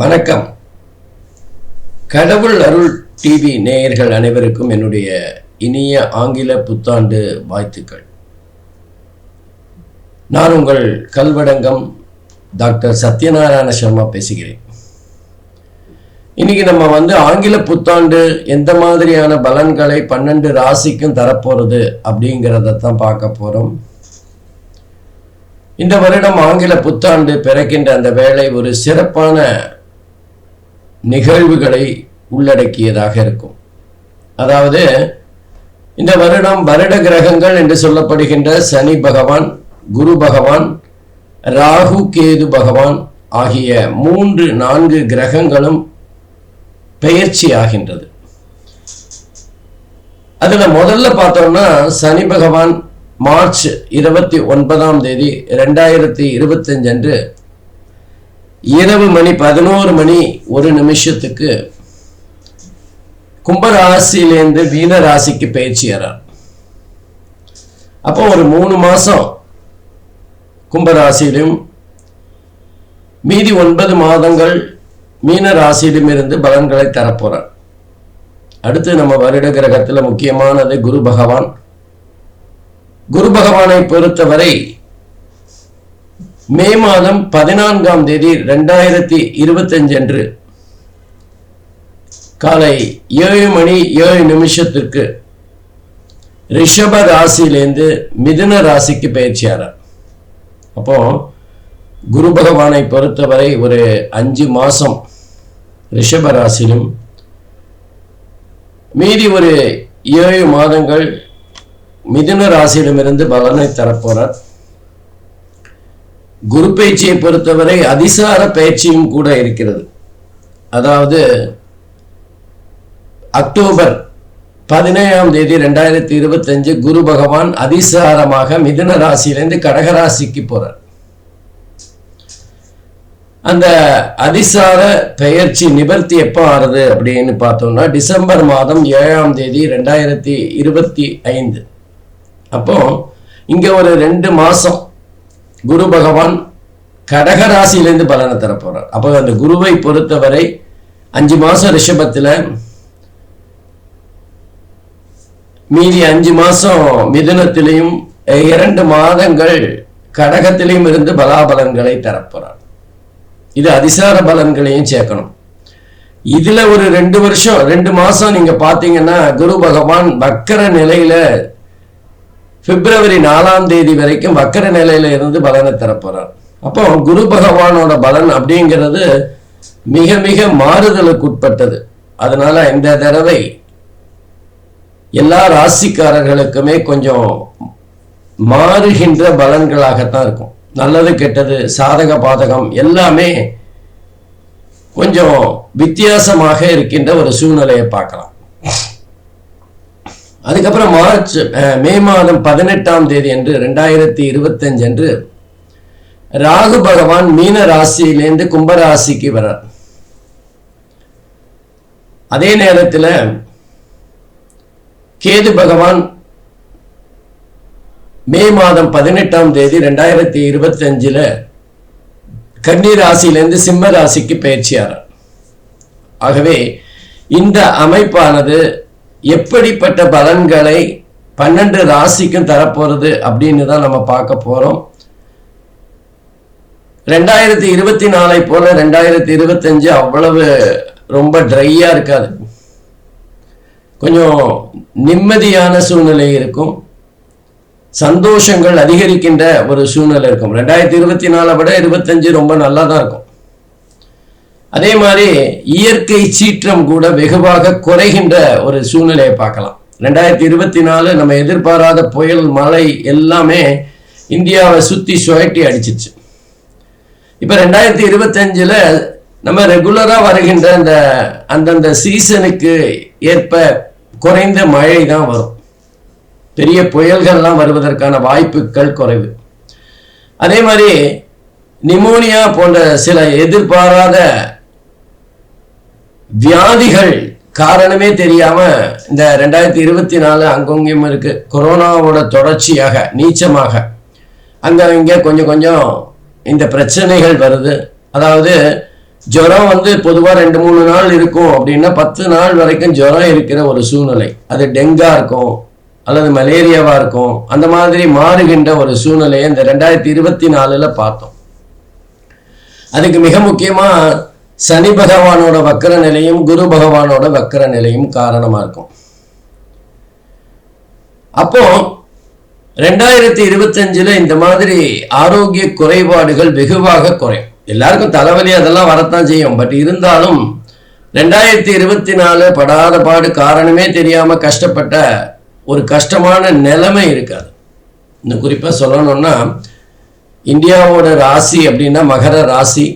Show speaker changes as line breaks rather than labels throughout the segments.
வணக்கம். கடவுள் அருள் டிவி நேயர்கள் அனைவருக்கும் என்னுடைய இனிய ஆங்கில புத்தாண்டு வாழ்த்துக்கள். நான் உங்கள் கல்வடங்கம் டாக்டர் சத்யநாராயண சர்மா பேசுகிறேன். இன்னைக்கு நம்ம வந்து ஆங்கில புத்தாண்டு எந்த மாதிரியான பலன்களை பன்னெண்டு ராசிக்கும் தரப்போறது அப்படிங்கிறத தான் பார்க்க போறோம். இந்த வருடம் ஆங்கில புத்தாண்டு பிறக்கின்ற அந்த வேலை ஒரு சிறப்பான நிகழ்வுகளை உள்ளடக்கியதாக இருக்கும். அதாவது இந்த வருடம் வருட கிரகங்கள் என்று சொல்லப்படுகின்ற சனி பகவான் குரு பகவான் ராகு கேது பகவான் ஆகிய மூன்று நான்கு கிரகங்களும் பெயர்ச்சி ஆகின்றது. அதில் முதல்ல பார்த்தோம்னா சனி பகவான் மார்ச் இருபத்தி ஒன்பதாம் தேதி ரெண்டாயிரத்தி இருபத்தஞ்சு அன்று இரவு மணி பதினோரு மணி ஒரு நிமிஷத்துக்கு கும்பராசிலேருந்து மீன ராசிக்கு பயிற்சியாரார் அப்போ ஒரு மூணு மாசம் கும்பராசியிலும் மீதி ஒன்பது மாதங்கள் மீன ராசியிலும் இருந்து பலன்களை தரப்போறார். அடுத்து நம்ம வருட கிரகத்தில் முக்கியமானது குரு பகவான். குரு பகவானை பொறுத்தவரை மே மாதம் பதினான்காம் தேதி ரெண்டாயிரத்தி இருபத்தஞ்சு அன்று. காலை ஏழு மணி ஏழு நிமிஷத்திற்கு ரிஷப ராசியிலேருந்து மிதுன ராசிக்கு பயிற்சியாரார் அப்போ குரு பகவானை பொறுத்தவரை ஒரு அஞ்சு மாதம் ரிஷப ராசியிலும் மீதி ஒரு ஏழு மாதங்கள் மிதுன ராசியிடமிருந்து பலனை தரப்போறார். குரு பயிற்சியை பொறுத்தவரை அதிசார பயிற்சியும் கூட இருக்கிறது. அதாவது அக்டோபர் பதினேழாம் தேதி ரெண்டாயிரத்தி இருபத்தஞ்சு குரு பகவான் அதிசாரமாக மிதுன ராசியிலிருந்து கடகராசிக்கு போறார். அந்த அதிசார பெயர்ச்சி நிவர்த்தி எப்போ ஆறுது அப்படின்னு பார்த்தோம்னா டிசம்பர் மாதம் ஏழாம் தேதி ரெண்டாயிரத்தி இருபத்தி ஐந்து. அப்போ இங்க ஒரு ரெண்டு மாசம் குரு பகவான் கடக ராசியிலேருந்து பலனை தரப்போறார். அப்போ அந்த குருவை பொறுத்தவரை அஞ்சு மாசம் ரிஷபத்துல மீதி அஞ்சு மாசம் மிதுனத்திலையும் இரண்டு மாதங்கள் கடகத்திலையும் இருந்து பலாபலன்களை தரப்போறார். இது அதிசார பலன்களையும் சேர்க்கணும். இதுல ஒரு ரெண்டு வருஷம் ரெண்டு மாசம் நீங்க பாத்தீங்கன்னா குரு பகவான் வக்கர நிலையில பிப்ரவரி நாலாம் தேதி வரைக்கும் வக்கர நிலையில இருந்து பலனை தரப்போறார். அப்போ குரு பகவானோட பலன் அப்படிங்கிறது மிக மிக மாறுதலுக்கு உட்பட்டது. அதனால இந்த தடவை எல்லா ராசிக்காரர்களுக்குமே கொஞ்சம் மாறுகின்ற பலன்களாகத்தான் இருக்கும். நல்லது கெட்டது சாதக பாதகம் எல்லாமே கொஞ்சம் வித்தியாசமாக இருக்கின்ற ஒரு சூழ்நிலையை பார்க்கலாம். அதுக்கப்புறம் மார்ச் மே மாதம் பதினெட்டாம் தேதி என்று ரெண்டாயிரத்தி இருபத்தஞ்சு அன்று ராகு பகவான் மீன ராசியிலேருந்து கும்பராசிக்கு வரார் அதே நேரத்தில் கேது பகவான் மே மாதம் பதினெட்டாம் தேதி ரெண்டாயிரத்தி இருபத்தி அஞ்சுல கன்னி ராசியிலேருந்து சிம்ம ராசிக்கு பயிற்சியாரார் ஆகவே இந்த அமைப்பானது எப்படிப்பட்ட பலன்களை பன்னெண்டு ராசிக்கும் தரப்போறது அப்படின்னு தான் நம்ம பார்க்க போறோம். ரெண்டாயிரத்தி இருபத்தி நாலை போல ரெண்டாயிரத்தி இருபத்தஞ்சு அவ்வளவு ரொம்ப ட்ரையா இருக்காது. கொஞ்சம் நிம்மதியான சூழ்நிலை இருக்கும். சந்தோஷங்கள் அதிகரிக்கின்ற ஒரு சூழ்நிலை இருக்கும். ரெண்டாயிரத்தி இருபத்தி நாலை விட இருபத்தஞ்சு ரொம்ப நல்லா தான் இருக்கும். அதே மாதிரி இயற்கை சீற்றம் கூட வெகுவாக குறைகின்ற ஒரு சூழ்நிலையை பார்க்கலாம். ரெண்டாயிரத்தி இருபத்தி நாலு நம்ம எதிர்பாராத புயல் மழை எல்லாமே இந்தியாவை சுற்றி சுழட்டி அடிச்சிச்சு. இப்போ ரெண்டாயிரத்தி இருபத்தஞ்சில் நம்ம ரெகுலராக வருகின்ற அந்த அந்தந்த சீசனுக்கு ஏற்ப குறைந்த மழை தான் வரும். பெரிய புயல்கள்லாம் வருவதற்கான வாய்ப்புகள் குறைவு. அதே மாதிரி நிமோனியா போன்ற சில எதிர்பாராத வியாதிகள் காரணமே தெரியாம இந்த ரெண்டாயிரத்தி இருபத்தி நாலு அங்கங்கும் இருக்கு. கொரோனாவோட தொடர்ச்சியாக நீச்சமாக. அங்க இங்க கொஞ்சம் கொஞ்சம் இந்த பிரச்சனைகள் வருது. அதாவது ஜுரம் வந்து பொதுவாக ரெண்டு மூணு நாள் இருக்கும் அப்படின்னா பத்து நாள் வரைக்கும் ஜுரம் இருக்கிற ஒரு சூழ்நிலை. அது டெங்கா இருக்கும் அல்லது மலேரியாவா இருக்கும் அந்த மாதிரி மாறுகின்ற ஒரு சூழ்நிலையை இந்த ரெண்டாயிரத்தி இருபத்தி நாலுல பார்த்தோம். அதுக்கு மிக முக்கியமா சனி பகவானோட வக்கர நிலையும் குரு பகவானோட வக்கர நிலையும் காரணமா இருக்கும். அப்போ ரெண்டாயிரத்தி இருபத்தஞ்சுல இந்த மாதிரி ஆரோக்கிய குறைபாடுகள் வெகுவாக குறையும். எல்லாருக்கும் தலைவலி அதெல்லாம் வரத்தான் செய்யும். பட் இருந்தாலும் ரெண்டாயிரத்தி இருபத்தி நாலு படாத பாடு காரணமே தெரியாம கஷ்டப்பட்ட ஒரு கஷ்டமான நிலைமை இருக்காது. இன்னும் குறிப்பாக சொல்லணும்னா இந்தியாவோட ராசி அப்படின்னா மகர ராசி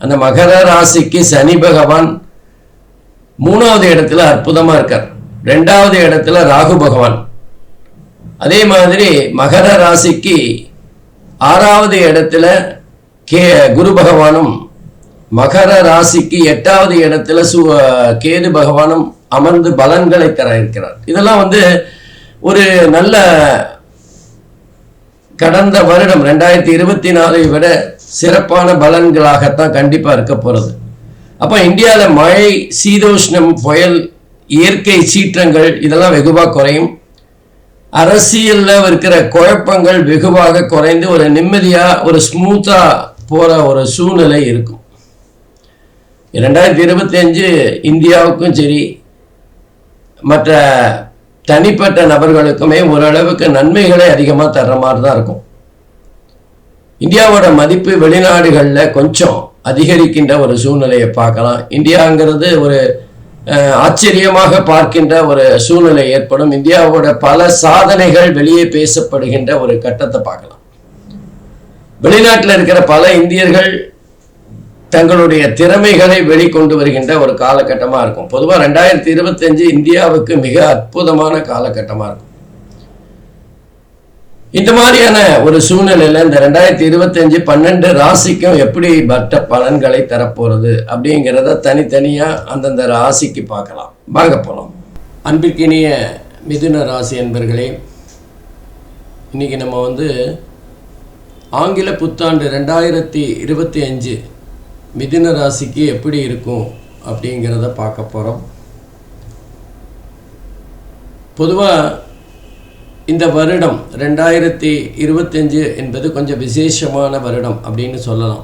அந்த மகர ராசிக்கு சனி பகவான் மூணாவது இடத்துல அற்புதமாக இருக்கார். ரெண்டாவது இடத்துல ராகு பகவான். அதே மாதிரி மகர ராசிக்கு ஆறாவது இடத்துல கே குரு பகவானும் மகர ராசிக்கு எட்டாவது இடத்துல சு கேது பகவானும் அமர்ந்து பலன்களை தர இருக்கிறார். இதெல்லாம் வந்து ஒரு நல்ல கடந்த வருடம் ரெண்டாயிரத்தி இருபத்தி நாலை விட சிறப்பான பலன்களாகத்தான் கண்டிப்பா இருக்க போறது. அப்போ இந்தியாவில் மழை சீதோஷ்ணம் புயல் இயற்கை சீற்றங்கள் இதெல்லாம் வெகுவாக குறையும். அரசியல்ல இருக்கிற குழப்பங்கள் வெகுவாக குறைந்து ஒரு நிம்மதியா ஒரு ஸ்மூத்தா போற ஒரு சூழ்நிலை இருக்கும். ரெண்டாயிரத்தி இருபத்தி அஞ்சு இந்தியாவுக்கும் சரி மற்ற தனிப்பட்ட நபர்களுக்குமே ஓரளவுக்கு நன்மைகளை அதிகமாக தர்ற மாதிரி தான் இருக்கும். இந்தியாவோட மதிப்பு வெளிநாடுகளில் கொஞ்சம் அதிகரிக்கின்ற ஒரு சூழ்நிலையை பார்க்கலாம். இந்தியாங்கிறது ஒரு ஆச்சரியமாக பார்க்கின்ற ஒரு சூழ்நிலை ஏற்படும். இந்தியாவோட பல சாதனைகள் வெளியே பேசப்படுகின்ற ஒரு கட்டத்தை பார்க்கலாம். வெளிநாட்டில் இருக்கிற பல இந்தியர்கள் தங்களுடைய திறமைகளை வெளிக்கொண்டு வருகின்ற ஒரு காலகட்டமாக இருக்கும். பொதுவாக ரெண்டாயிரத்தி இருபத்தஞ்சு இந்தியாவுக்கு மிக அற்புதமான காலகட்டமாக இருக்கும். இந்த மாதிரியான ஒரு சூழ்நிலையில இந்த ரெண்டாயிரத்தி இருபத்தஞ்சு பன்னெண்டு ராசிக்கும் எப்படி பட்ட பலன்களை தரப்போறது அப்படிங்கிறத தனித்தனியா அந்தந்த ராசிக்கு பார்க்கலாம். வாங்க போலாம். அன்பிற்கினிய மிதுன ராசி என்பர்களே இன்னைக்கு நம்ம வந்து ஆங்கில புத்தாண்டு ரெண்டாயிரத்தி இருபத்தி அஞ்சு மிதுன ராசிக்கு எப்படி இருக்கும் அப்படிங்கிறத பார்க்க போகிறோம் பொதுவாக இந்த வருடம் ரெண்டாயிரத்தி இருபத்தஞ்சு என்பது கொஞ்சம் விசேஷமான வருடம் அப்படின்னு சொல்லலாம்.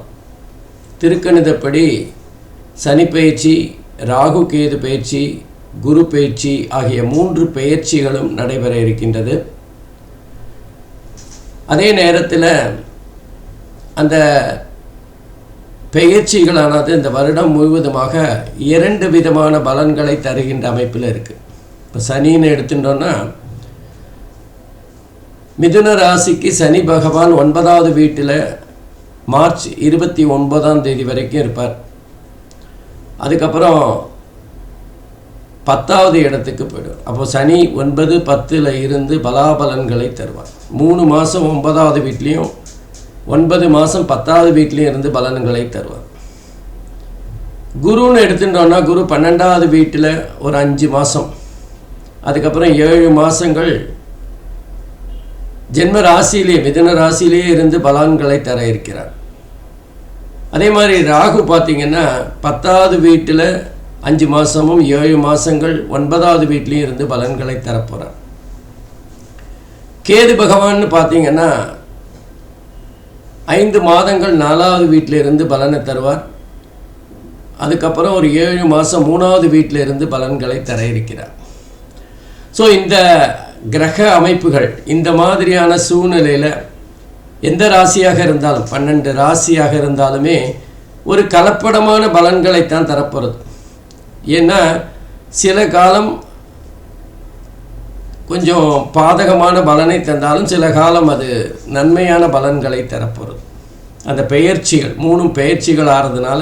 திருக்கணிதப்படி சனி பயிற்சி ராகு கேது பயிற்சி குரு பயிற்சி ஆகிய மூன்று பயிற்சிகளும் நடைபெற இருக்கின்றது. அதே நேரத்தில் அந்த பெயர்ச்சிகளானது இந்த வருடம் முழுவதுமாக இரண்டு விதமான பலன்களை தருகின்ற அமைப்பில் இருக்குது இப்போ சனின்னு எடுத்துட்டோன்னா மிதுன ராசிக்கு சனி பகவான் ஒன்பதாவது வீட்டில் மார்ச் இருபத்தி ஒன்பதாம் தேதி வரைக்கும் இருப்பார். அதுக்கப்புறம் பத்தாவது இடத்துக்கு போயிடும். அப்போ சனி ஒன்பது பத்தில் இருந்து பலாபலன்களை தருவார். மூணு மாதம் ஒன்பதாவது வீட்லேயும் ஒன்பது மாதம் பத்தாவது வீட்லேயும் இருந்து பலன்களை தருவார். குருன்னு எடுத்துட்டோம்னா குரு பன்னெண்டாவது வீட்டில் ஒரு அஞ்சு மாதம் அதுக்கப்புறம் ஏழு மாதங்கள் ஜென்ம ராசியிலே மிதன ராசியிலேயே இருந்து பலன்களை தர இருக்கிறார். அதே மாதிரி ராகு பார்த்தீங்கன்னா பத்தாவது வீட்டில் அஞ்சு மாதமும் ஏழு மாதங்கள் ஒன்பதாவது வீட்லேயும் இருந்து பலன்களை தரப்போகிறார் கேது பகவான்னு பார்த்தீங்கன்னா ஐந்து மாதங்கள் நாலாவது வீட்டில் இருந்து பலனை தருவார். அதுக்கப்புறம் ஒரு ஏழு மாதம் மூணாவது வீட்டில் இருந்து பலன்களை தர இருக்கிறார். ஸோ இந்த கிரக அமைப்புகள் இந்த மாதிரியான சூழ்நிலையில் எந்த ராசியாக இருந்தாலும் பன்னெண்டு ராசியாக இருந்தாலுமே ஒரு கலப்படமான பலன்களைத்தான் தரப்போகிறது ஏன்னா சில காலம் கொஞ்சம் பாதகமான பலனை தந்தாலும் சில காலம் அது நன்மையான பலன்களை தரப்போகிறது அந்த பெயர்ச்சிகள் மூணும் பெயர்ச்சிகள் ஆகிறதுனால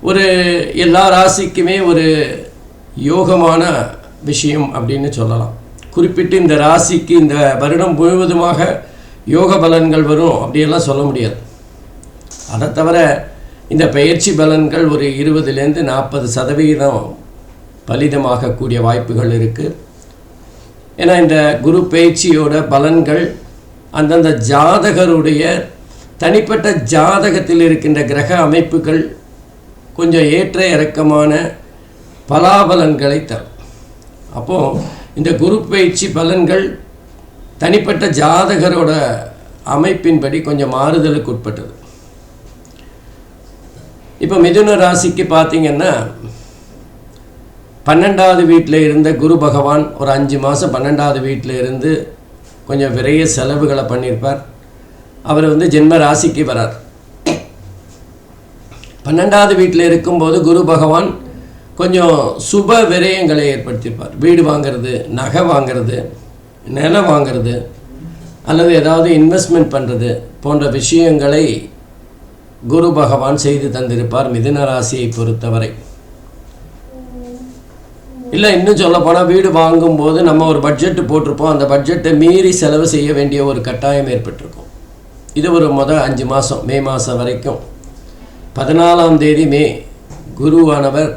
ஒரு எல்லா ராசிக்குமே ஒரு யோகமான விஷயம் அப்படின்னு சொல்லலாம். குறிப்பிட்டு இந்த ராசிக்கு இந்த வருடம் முழுவதுமாக யோக பலன்கள் வரும் அப்படியெல்லாம் சொல்ல முடியாது. அதை தவிர இந்த பயிற்சி பலன்கள் ஒரு இருபதுலேருந்து நாற்பது சதவிகிதம் பலிதமாகக்கூடிய வாய்ப்புகள் இருக்குது ஏன்னா இந்த குரு பயிற்சியோட பலன்கள் அந்தந்த ஜாதகருடைய தனிப்பட்ட ஜாதகத்தில் இருக்கின்ற கிரக அமைப்புகள் கொஞ்சம் ஏற்ற இறக்கமான பலாபலன்களை தரும். அப்போது இந்த குரு பயிற்சி பலன்கள் தனிப்பட்ட ஜாதகரோட அமைப்பின்படி கொஞ்சம் மாறுதலுக்கு உட்பட்டது. இப்போ மிதுன ராசிக்கு பார்த்தீங்கன்னா பன்னெண்டாவது வீட்டில் இருந்த குரு பகவான் ஒரு அஞ்சு மாதம் பன்னெண்டாவது வீட்டில் இருந்து கொஞ்சம் விரைய செலவுகளை பண்ணியிருப்பார் அவர் வந்து ஜென்ம ராசிக்கு வரார். பன்னெண்டாவது வீட்டில் இருக்கும்போது குரு பகவான் கொஞ்சம் சுப விரயங்களை ஏற்படுத்தியிருப்பார் வீடு வாங்கிறது நகை வாங்கிறது நிலம் வாங்கிறது அல்லது ஏதாவது இன்வெஸ்ட்மெண்ட் பண்ணுறது போன்ற விஷயங்களை குரு பகவான் செய்து தந்திருப்பார் மிதுன ராசியை பொறுத்தவரை. இல்லை இன்னும் சொல்ல போனால் வீடு வாங்கும்போது நம்ம ஒரு பட்ஜெட்டு போட்டிருப்போம். அந்த பட்ஜெட்டை மீறி செலவு செய்ய வேண்டிய ஒரு கட்டாயம் ஏற்பட்டிருக்கும். இது ஒரு முதல் அஞ்சு மாதம் மே மாதம் வரைக்கும். பதினாலாம் தேதி மே குருவானவர்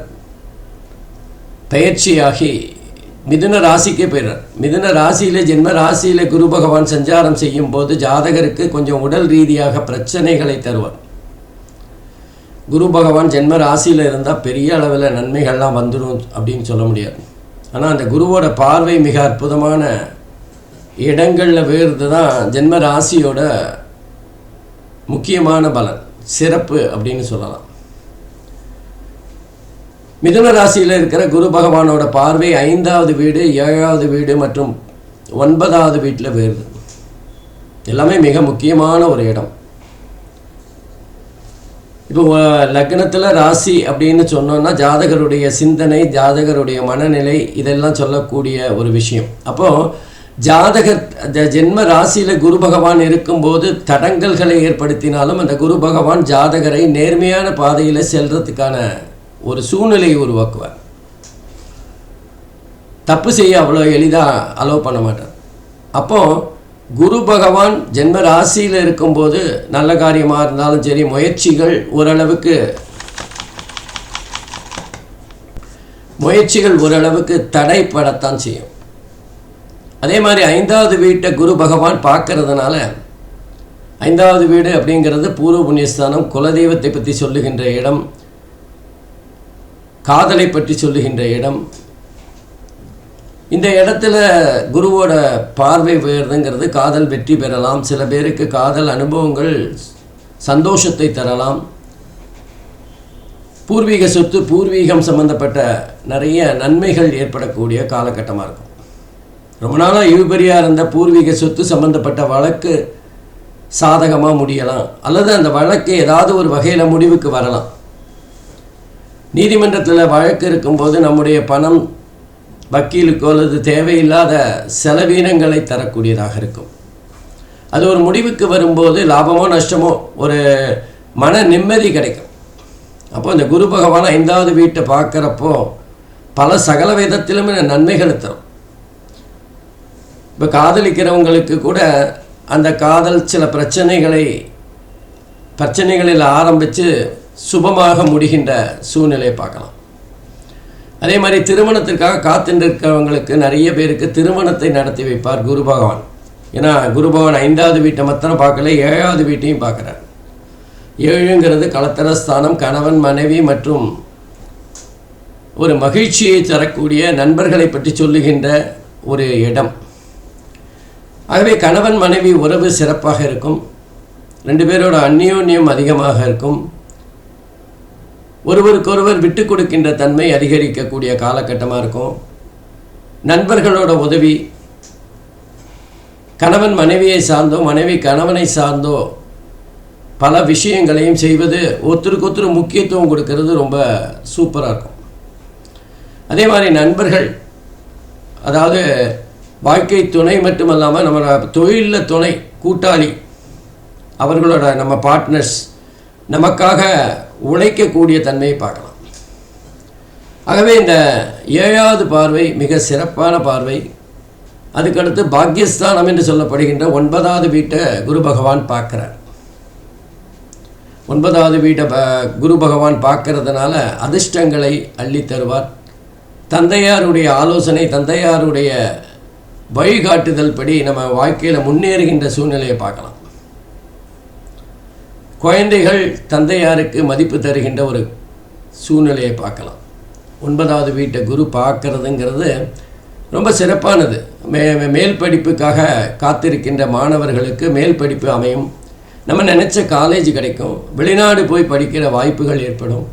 பயிற்சியாகி மிதுன ராசிக்கே போயிடுறார். மிதுன ராசியில் ஜென்ம ராசியில் குரு பகவான் சஞ்சாரம் செய்யும் போது ஜாதகருக்கு கொஞ்சம் உடல் ரீதியாக பிரச்சனைகளை தருவார். குரு பகவான் ஜென்ம ராசியில் இருந்தால் பெரிய அளவில் நன்மைகள்லாம் வந்துடும் அப்படின்னு சொல்ல முடியாது. ஆனால் அந்த குருவோட பார்வை மிக அற்புதமான இடங்களில் வேறுது தான் ஜென்ம ராசியோட முக்கியமான பலன். சிறப்பு அப்படின்னு சொல்லலாம். மிதுன ராசியில் இருக்கிற குரு பகவானோட பார்வை ஐந்தாவது வீடு ஏழாவது வீடு மற்றும் ஒன்பதாவது வீட்டில் வருது எல்லாமே மிக முக்கியமான ஒரு இடம். இப்போ லக்னத்தில் ராசி அப்படின்னு சொன்னோன்னா ஜாதகருடைய சிந்தனை ஜாதகருடைய மனநிலை இதெல்லாம் சொல்லக்கூடிய ஒரு விஷயம். அப்போது ஜாதகர் ஜென்ம ராசியில் குரு பகவான் இருக்கும்போது தடங்கல்களை ஏற்படுத்தினாலும் அந்த குரு பகவான் ஜாதகரை நேர்மையான பாதையில் செல்றதுக்கான ஒரு சூழ்நிலையை உருவாக்குவார். தப்பு செய்ய அவ்வளோ எளிதாக அலோவ் பண்ண மாட்டார். அப்போ குரு பகவான் ஜென்ம ராசியில் இருக்கும்போது நல்ல காரியமாக இருந்தாலும் சரி முயற்சிகள் ஓரளவுக்கு முயற்சிகள் ஓரளவுக்கு தடைப்படத்தான் செய்யும். அதே மாதிரி ஐந்தாவது வீட்டை குரு பகவான் பார்க்கறதுனால ஐந்தாவது வீடு அப்படிங்கிறது பூர்வ புண்ணியஸ்தானம் குலதெய்வத்தை பற்றி சொல்லுகின்ற இடம் காதலை பற்றி சொல்லுகின்ற இடம். இந்த இடத்துல குருவோட பார்வை உயர்ந்துங்கிறது காதல் வெற்றி பெறலாம். சில பேருக்கு காதல் அனுபவங்கள் சந்தோஷத்தை தரலாம். பூர்வீக சொத்து பூர்வீகம் சம்பந்தப்பட்ட நிறைய நன்மைகள் ஏற்படக்கூடிய காலகட்டமாக இருக்கும். ரொம்ப நாளாக இழுபறியாக இருந்த பூர்வீக சொத்து சம்பந்தப்பட்ட வழக்கு சாதகமாக முடியலாம். அல்லது அந்த வழக்கு ஏதாவது ஒரு வகையில் முடிவுக்கு வரலாம். நீதிமன்றத்தில் வழக்கு இருக்கும்போது நம்முடைய பணம் வக்கீலுக்கோ அல்லது தேவையில்லாத செலவீனங்களை தரக்கூடியதாக இருக்கும். அது ஒரு முடிவுக்கு வரும்போது லாபமோ நஷ்டமோ ஒரு மன நிம்மதி கிடைக்கும். அப்போ இந்த குரு பகவான் ஐந்தாவது வீட்டை பார்க்குறப்போ பல சகல விதத்திலும் நன்மைகளை தரும். இப்போ காதலிக்கிறவங்களுக்கு கூட அந்த காதல் சில பிரச்சனைகளை பிரச்சனைகளில் ஆரம்பித்து சுபமாக முடிகின்ற சூழ்நிலையை பார்க்கலாம். அதே மாதிரி திருமணத்திற்காக காத்திருக்கிறவங்களுக்கு நிறைய பேருக்கு திருமணத்தை நடத்தி வைப்பார் குரு பகவான். ஏன்னா குரு பகவான் ஐந்தாவது வீட்டை மாத்திரம் பார்க்கல ஏழாவது வீட்டையும் பார்க்குறார். ஏழுங்கிறது களத்திரஸ்தானம் கணவன் மனைவி மற்றும் ஒரு மகிழ்ச்சியை தரக்கூடிய நண்பர்களை பற்றி சொல்லுகின்ற ஒரு இடம். ஆகவே கணவன் மனைவி உறவு சிறப்பாக இருக்கும். ரெண்டு பேரோட அந்யோன்யம் அதிகமாக இருக்கும். ஒருவருக்கொருவர் விட்டு கொடுக்கின்ற தன்மை அதிகரிக்கக்கூடிய காலகட்டமாக இருக்கும். நண்பர்களோட உதவி கணவன் மனைவியை சார்ந்தோ மனைவி கணவனை சார்ந்தோ பல விஷயங்களையும் செய்வது ஒருத்தருக்கு ஒருத்தர் முக்கியத்துவம் கொடுக்கறது ரொம்ப சூப்பராக இருக்கும். அதே மாதிரி நண்பர்கள் அதாவது வாழ்க்கை துணை மட்டுமல்லாமல் நம்மளோட தொழிலில் துணை கூட்டாளி அவர்களோட நம்ம பார்ட்னர்ஸ் நமக்காக உழைக்கக்கூடிய தன்மையை பார்க்கலாம். ஆகவே இந்த ஏழாவது பார்வை மிக சிறப்பான பார்வை. அதுக்கடுத்து பாக்யஸ்தானம் என்று சொல்லப்படுகின்ற ஒன்பதாவது வீட்டை குரு பகவான் பார்க்குறார். ஒன்பதாவது வீட்டை ப குரு பகவான் பார்க்கறதுனால அதிர்ஷ்டங்களை அள்ளி தருவார். தந்தையாருடைய ஆலோசனை தந்தையாருடைய வழிகாட்டுதல் படி நம்ம வாழ்க்கையில் முன்னேறுகின்ற சூழ்நிலையை பார்க்கலாம். குழந்தைகள் தந்தையாருக்கு மதிப்பு தருகின்ற ஒரு சூழ்நிலையை பார்க்கலாம். ஒன்பதாவது வீட்டை குரு பார்க்கறதுங்கிறது ரொம்ப சிறப்பானது. மே மேல் படிப்புக்காக காத்திருக்கின்ற மாணவர்களுக்கு மேல் படிப்பு அமையும். நம்ம நினச்ச காலேஜ் கிடைக்கும். வெளிநாடு போய் படிக்கிற வாய்ப்புகள் ஏற்படும்.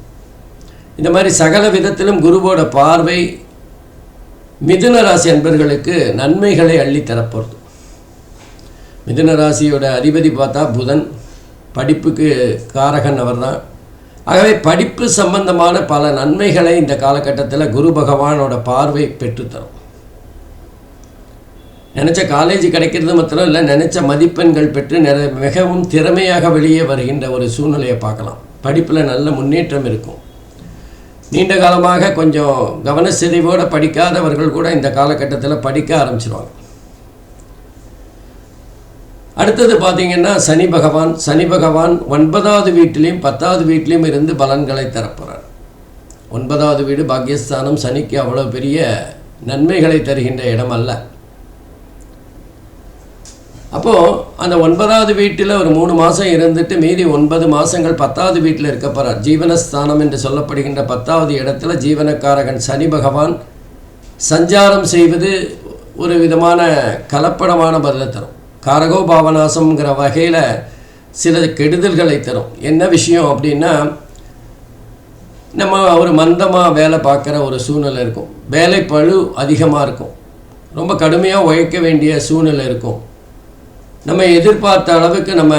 இந்த மாதிரி சகல விதத்திலும் குருவோட பார்வை மிதுன ராசி அன்பர்களுக்கு நன்மைகளை அள்ளி தரப்போகிறது மிதுன ராசியோட அதிபதி பார்த்தா புதன். படிப்புக்கு காரகன் அவர்தான். ஆகவே படிப்பு சம்பந்தமான பல நன்மைகளை இந்த காலகட்டத்தில் குரு பகவானோட பார்வை பெற்றுத்தரும். நினச்ச காலேஜ் கிடைக்கிறது மாத்திரம் இல்லை நினச்ச மதிப்பெண்கள் பெற்று நிற மிகவும் திறமையாக வெளியே வருகின்ற ஒரு சூழ்நிலையை பார்க்கலாம். படிப்பில் நல்ல முன்னேற்றம் இருக்கும். நீண்ட காலமாக கொஞ்சம் கவனச்சிதைவோடு படிக்காதவர்கள் கூட இந்த காலகட்டத்தில் படிக்க ஆரம்பிச்சிருவாங்க. அடுத்தது பார்த்தீங்கன்னா சனி பகவான் சனி பகவான் ஒன்பதாவது வீட்டிலையும் பத்தாவது வீட்டிலையும் இருந்து பலன்களை தரப்போகிறார் ஒன்பதாவது வீடு பாக்கியஸ்தானம் சனிக்கு அவ்வளோ பெரிய நன்மைகளை தருகின்ற இடம் அல்ல அப்போது அந்த ஒன்பதாவது வீட்டில் ஒரு மூணு மாதம் இருந்துட்டு மீதி ஒன்பது மாதங்கள் பத்தாவது வீட்டில் இருக்க போகிறார் ஜீவனஸ்தானம் என்று சொல்லப்படுகின்ற பத்தாவது இடத்துல ஜீவனக்காரகன் சனி பகவான் சஞ்சாரம் செய்வது ஒரு விதமான கலப்படமான பதிலை தரும். காரகோ பாவநாசம்ங்கிற வகையில் சில கெடுதல்களை தரும். என்ன விஷயம் அப்படின்னா நம்ம ஒரு மந்தமாக வேலை பார்க்குற ஒரு சூழ்நிலை இருக்கும். வேலை பழு அதிகமாக இருக்கும். ரொம்ப கடுமையாக உழைக்க வேண்டிய சூழ்நிலை இருக்கும். நம்ம எதிர்பார்த்த அளவுக்கு நம்ம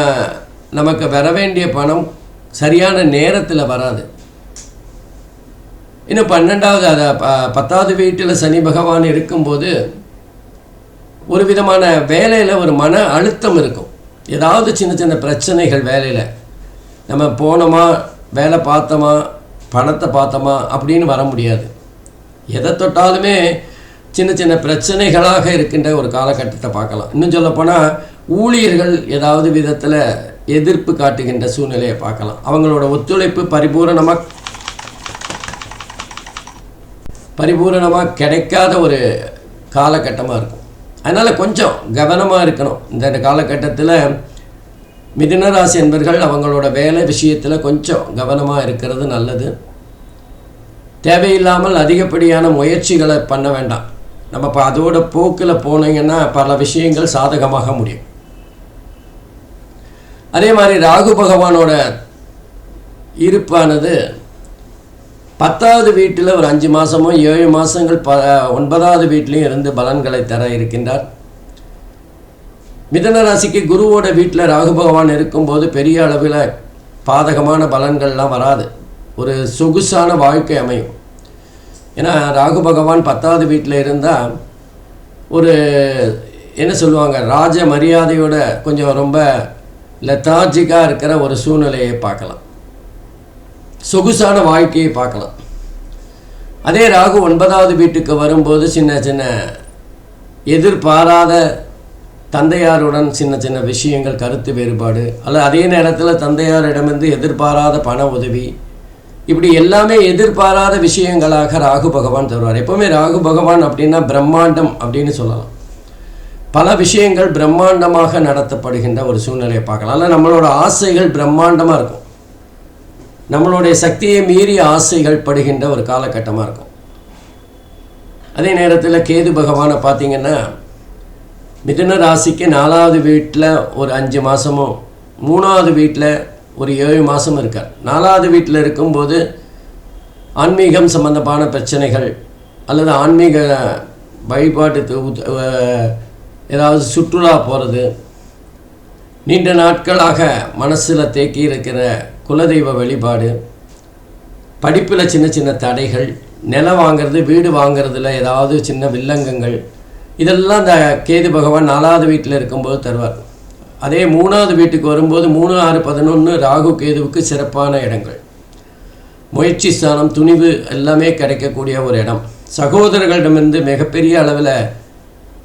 நமக்கு வர வேண்டிய பணம் சரியான நேரத்தில் வராது. இன்னும் பன்னெண்டாவது அதை ப பத்தாவது வீட்டில் சனி பகவான் இருக்கும்போது ஒரு விதமான வேலையில் ஒரு மன அழுத்தம் இருக்கும். ஏதாவது சின்ன சின்ன பிரச்சனைகள் வேலையில். நம்ம போனோமா வேலை பார்த்தோமா பணத்தை பார்த்தோமா அப்படின்னு வர முடியாது. எதை தொட்டாலுமே சின்ன சின்ன பிரச்சனைகளாக இருக்கின்ற ஒரு காலகட்டத்தை பார்க்கலாம். இன்னும் சொல்லப்போனால் ஊழியர்கள் ஏதாவது விதத்தில் எதிர்ப்பு காட்டுகின்ற சூழ்நிலையை பார்க்கலாம். அவங்களோட ஒத்துழைப்பு பரிபூரணமாக பரிபூரணமாக கிடைக்காத ஒரு காலகட்டமாக இருக்கும். அதனால் கொஞ்சம் கவனமாக இருக்கணும். இந்த காலகட்டத்தில் மிதுனராசி என்பர்கள் அவங்களோட வேலை விஷயத்தில் கொஞ்சம் கவனமாக இருக்கிறது நல்லது. தேவையில்லாமல் அதிகப்படியான முயற்சிகளை பண்ண வேண்டாம். நம்ம இப்போ அதோட போக்கில் போனீங்கன்னா பல விஷயங்கள் சாதகமாக முடியும். அதே மாதிரி ராகு பகவானோட இருப்பானது பத்தாவது வீட்டில் ஒரு அஞ்சு மாதமோ ஏழு மாதங்கள் ப ஒன்பதாவது வீட்லேயும் இருந்து பலன்களை தர இருக்கின்றார். மிதன ராசிக்கு குருவோட வீட்டில் ராகு பகவான் இருக்கும்போது பெரிய அளவில் பாதகமான பலன்கள்லாம் வராது. ஒரு சொகுசான வாழ்க்கை அமையும். ஏன்னா ராகு பகவான் பத்தாவது வீட்டில் இருந்தால் ஒரு என்ன சொல்லுவாங்க ராஜ மரியாதையோட கொஞ்சம் ரொம்ப லெத்தார்ஜிக்காக இருக்கிற ஒரு சூழ்நிலையை பார்க்கலாம். சொகுசான வாழ்க்கையை பார்க்கலாம். அதே ராகு ஒன்பதாவது வீட்டுக்கு வரும்போது சின்ன சின்ன எதிர்பாராத தந்தையாருடன் சின்ன சின்ன விஷயங்கள் கருத்து வேறுபாடு அல்ல அதே நேரத்தில் தந்தையாரிடமிருந்து எதிர்பாராத பண உதவி இப்படி எல்லாமே எதிர்பாராத விஷயங்களாக ராகு பகவான் தருவார். எப்போவுமே ராகு பகவான் அப்படின்னா பிரம்மாண்டம் அப்படின்னு சொல்லலாம். பல விஷயங்கள் பிரம்மாண்டமாக நடத்தப்படுகின்ற ஒரு சூழ்நிலையை பார்க்கலாம். அல்ல நம்மளோட ஆசைகள் பிரம்மாண்டமாக இருக்கும். நம்மளுடைய சக்தியை மீறி ஆசைகள் படுகின்ற ஒரு காலகட்டமாக இருக்கும். அதே நேரத்தில் கேது பகவானை பார்த்தீங்கன்னா மிதுன ராசிக்கு நாலாவது வீட்டில் ஒரு அஞ்சு மாதமும் மூணாவது வீட்டில் ஒரு ஏழு மாதம் இருக்கார். நாலாவது வீட்டில் இருக்கும்போது ஆன்மீகம் சம்பந்தமான பிரச்சனைகள் அல்லது ஆன்மீக வழிபாட்டு ஏதாவது சுற்றுலா போகிறது நீண்ட நாட்களாக மனசில் தேக்கி இருக்கிற குலதெய்வ வழிபாடு படிப்பில் சின்ன சின்ன தடைகள் நிலம் வாங்கிறது வீடு வாங்கிறதுல ஏதாவது சின்ன வில்லங்கங்கள் இதெல்லாம் இந்த கேது பகவான் நாலாவது வீட்டில் இருக்கும்போது தருவார். அதே மூணாவது வீட்டுக்கு வரும்போது மூணு ஆறு பதினொன்று ராகு கேதுவுக்கு சிறப்பான இடங்கள். முயற்சி ஸ்தானம் துணிவு எல்லாமே கிடைக்கக்கூடிய ஒரு இடம். சகோதரர்களிடமிருந்து மிகப்பெரிய அளவில்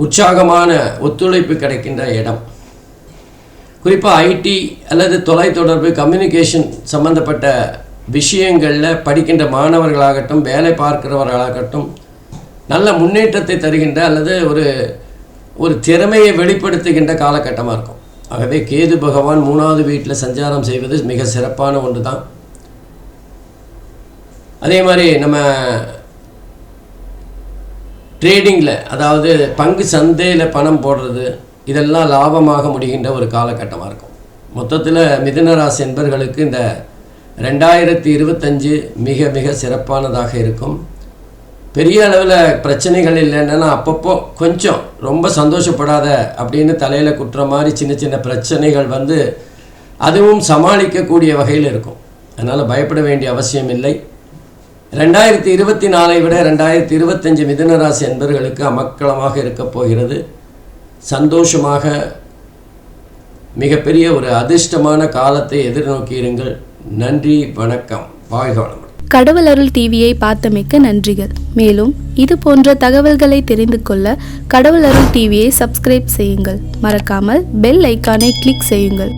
உற்சாகமான ஒத்துழைப்பு கிடைக்கின்ற இடம். குறிப்பாக ஐடி அல்லது தொலைத்தொடர்பு கம்யூனிகேஷன் சம்மந்தப்பட்ட விஷயங்களில் படிக்கின்ற மாணவர்களாகட்டும் வேலை பார்க்கிறவர்களாகட்டும் நல்ல முன்னேற்றத்தை தருகின்ற அல்லது ஒரு ஒரு திறமையை வெளிப்படுத்துகின்ற காலகட்டமாக இருக்கும். ஆகவே கேது பகவான் மூணாவது வீட்டில் சஞ்சாரம் செய்வது மிக சிறப்பான ஒன்று தான் அதே மாதிரி நம்ம ட்ரேடிங்கில் அதாவது பங்கு சந்தையில் பணம் போடுறது இதெல்லாம் லாபமாக முடிகின்ற ஒரு காலகட்டமாக இருக்கும். மொத்தத்தில் மிதுனராசி என்பர்களுக்கு இந்த ரெண்டாயிரத்தி இருபத்தஞ்சு மிக மிக சிறப்பானதாக இருக்கும். பெரிய அளவில் பிரச்சனைகள் இல்லைன்னா அப்பப்போ கொஞ்சம் ரொம்ப சந்தோஷப்படாத அப்படின்னு தலையில் குட்டுற மாதிரி சின்ன சின்ன பிரச்சனைகள் வந்து அதுவும் சமாளிக்கக்கூடிய வகையில் இருக்கும். அதனால் பயப்பட வேண்டிய அவசியம் இல்லை. ரெண்டாயிரத்தி இருபத்தி நாலை விட ரெண்டாயிரத்தி இருபத்தஞ்சு மிதுனராசி என்பர்களுக்கு அமக்களமாக இருக்கப் போகிறது. சந்தோஷமாக மிகப்பெரிய ஒரு அதிர்ஷ்டமான காலத்தை எதிர்நோக்கி இருங்கள் நன்றி வணக்கம். வாழ்க வளமுடன்
கடவுள் அருள் டிவியை பார்த்தமைக்க நன்றிகள். மேலும் இது போன்ற தகவல்களை தெரிந்து கொள்ள கடவுள் அருள் டிவியை சப்ஸ்கிரைப் செய்யுங்கள். மறக்காமல் பெல் ஐக்கானை கிளிக் செய்யுங்கள்.